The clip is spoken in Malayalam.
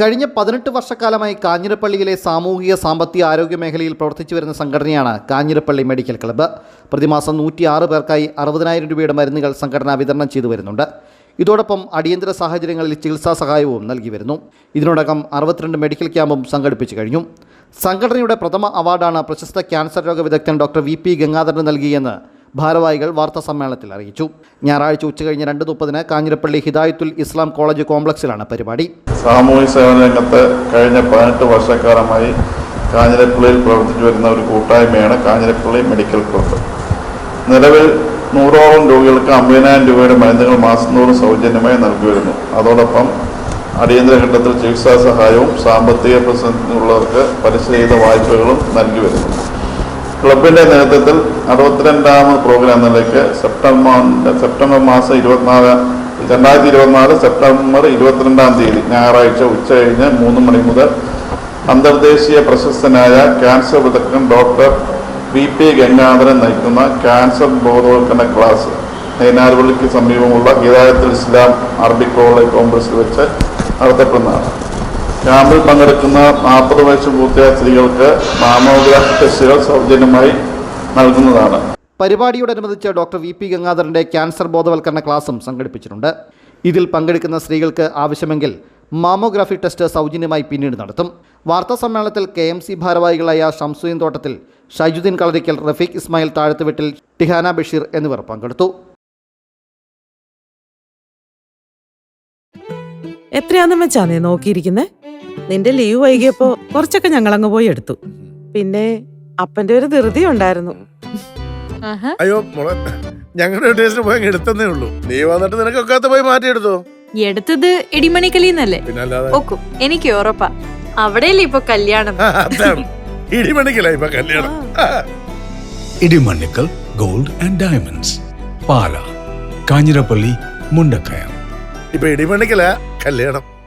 കഴിഞ്ഞ പതിനെട്ട് വർഷക്കാലമായി കാഞ്ഞിരപ്പള്ളിയിലെ സാമൂഹിക സാമ്പത്തിക ആരോഗ്യ മേഖലയിൽ പ്രവർത്തിച്ചു വരുന്ന സംഘടനയാണ് കാഞ്ഞിരപ്പള്ളി മെഡിക്കൽ ക്ലബ്ബ്. പ്രതിമാസം നൂറ്റിയാറ് പേർക്കായി അറുപതിനായിരം രൂപയുടെ മരുന്നുകൾ സംഘടന വിതരണം ചെയ്തു വരുന്നുണ്ട്. ഇതോടൊപ്പം അടിയന്തര സാഹചര്യങ്ങളിൽ ചികിത്സാ സഹായവും നൽകി വരുന്നു. ഇതിനോടകം അറുപത്തിരണ്ട് മെഡിക്കൽ ക്യാമ്പും സംഘടിപ്പിച്ചു കഴിഞ്ഞു. സംഘടനയുടെ പ്രഥമ അവാർഡാണ് പ്രശസ്ത ക്യാൻസർ രോഗ വിദഗ്ധൻ ഡോക്ടർ വി പി ഗംഗാധരന് നൽകിയെന്ന് ഭാരവാഹികൾ വാർത്താ സമ്മേളനത്തിൽ അറിയിച്ചു. ഞായറാഴ്ച ഉച്ചകഴിഞ്ഞ് രണ്ട് മുപ്പതിന് കാഞ്ഞിരപ്പള്ളി ഹിദായത്തുൽ ഇസ്ലാം കോളേജ് കോംപ്ലക്സിലാണ് പരിപാടി. സാമൂഹ്യ സേവന രംഗത്ത് കഴിഞ്ഞ പതിനെട്ട് വർഷക്കാലമായി കാഞ്ഞിരപ്പള്ളിയിൽ പ്രവർത്തിച്ചു വരുന്ന ഒരു കൂട്ടായ്മയാണ് കാഞ്ഞിരപ്പള്ളി മെഡിക്കൽ ക്ലബ്ബ് നിലവിൽ നൂറോളം രോഗികൾക്ക് അമ്പതിനായിരം രൂപയുടെ മരുന്നുകൾ മാസം തോറും സൗജന്യമായി നൽകി വരുന്നു അതോടൊപ്പം അടിയന്തര ഘട്ടത്തിൽ ചികിത്സാ സഹായവും സാമ്പത്തിക പ്രതിസന്ധിയുള്ളവർക്ക് ചെയ്ത വായ്പകളും നൽകി വരുന്നു ക്ലബിന്റെ നേതൃത്വത്തിൽ അറുപത്തിരണ്ടാമത് പ്രോഗ്രാം നിലയ്ക്ക് സെപ്റ്റംബർ സെപ്റ്റംബർ മാസം ഇരുപത്തിനാല് രണ്ടായിരത്തി ഇരുപത്തിനാല് സെപ്റ്റംബർ ഇരുപത്തിരണ്ടാം തീയതി ഞായറാഴ്ച ഉച്ച കഴിഞ്ഞ് മൂന്ന് മണി മുതൽ അന്തർദേശീയ പ്രശസ്തനായ ക്യാൻസർ വിദഗ്ധൻ ഡോക്ടർ വി പി ഗംഗാധരൻ നയിക്കുന്ന ക്യാൻസർ ബോധവൽക്കരണ ക്ലാസ് നൈനാർവള്ളിക്ക് സമീപമുള്ള ഹിദായത്തുൽ ഇസ്ലാം അറബിക് കോളേജ് കോംപ്ലക്സിൽ വെച്ച് നടത്തപ്പെടുന്നതാണ്. ക്യാമ്പിൽ പങ്കെടുക്കുന്ന നാൽപ്പത് വയസ്സ് പൂർത്തിയായ സ്ത്രീകൾക്ക് മാമോഗ്രാഫി ടെസ്റ്റുകൾ സൗജന്യമായി നൽകുന്നതാണ്. പരിപാടിയോടനുബന്ധിച്ച് ഡോക്ടർ വി പി ഗംഗാധരന്റെ ക്യാൻസർ ബോധവൽക്കരണ ക്ലാസും സംഘടിപ്പിച്ചിട്ടുണ്ട്. ഇതിൽ പങ്കെടുക്കുന്ന സ്ത്രീകൾക്ക് ആവശ്യമെങ്കിൽ മാമോഗ്രാഫി ടെസ്റ്റ് സൗജന്യമായി പിന്നീട് നടത്തും. വാർത്താ സമ്മേളനത്തിൽ കെ എം സി ഭാരവാഹികളായ ഷംസുദ്ദീൻ തോട്ടത്തിൽ ഷൈജുദ്ദീൻ കളരിക്കൽ റഫീഖ് ഇസ്മായിൽ താഴത്തുവെട്ടിൽ ടിഹാന ബഷീർ എന്നിവർ പങ്കെടുത്തു. എത്രയാണെന്ന് വെച്ചാണ് നീ നോക്കിയിരിക്കുന്നേ? നിന്റെ ലീവ് വൈകിയപ്പോ കുറച്ചൊക്കെ ഞങ്ങൾ അങ്ങ് പോയി എടുത്തു. പിന്നെ അപ്പന്റെ ഒരു ധൃതി ഉണ്ടായിരുന്നു. അയ്യോ മോളെ ഞങ്ങളുടെ ടേസ്റ്റ് പോയി എടുത്തന്നേ ഉള്ളൂ. നീ വന്നിട്ട് നിനക്കൊക്കാത്ത പോയി മാറ്റിയെടുത്തോ? എടുത്തത് ഇടിമണിക്കലിന്നല്ലേ? ഒക്കും എനിക്ക് ഉറപ്പാ. അവിടെയല്ലേ ഇപ്പൊ കല്യാണം? ഇടിമണിക്കല ഇപ്പൊ കല്യാണം. ആ. Gold and diamonds Pala Kanjirappally Mundakayam. ഇപ്പൊ ഇടിമണിക്കല കല്യാണം.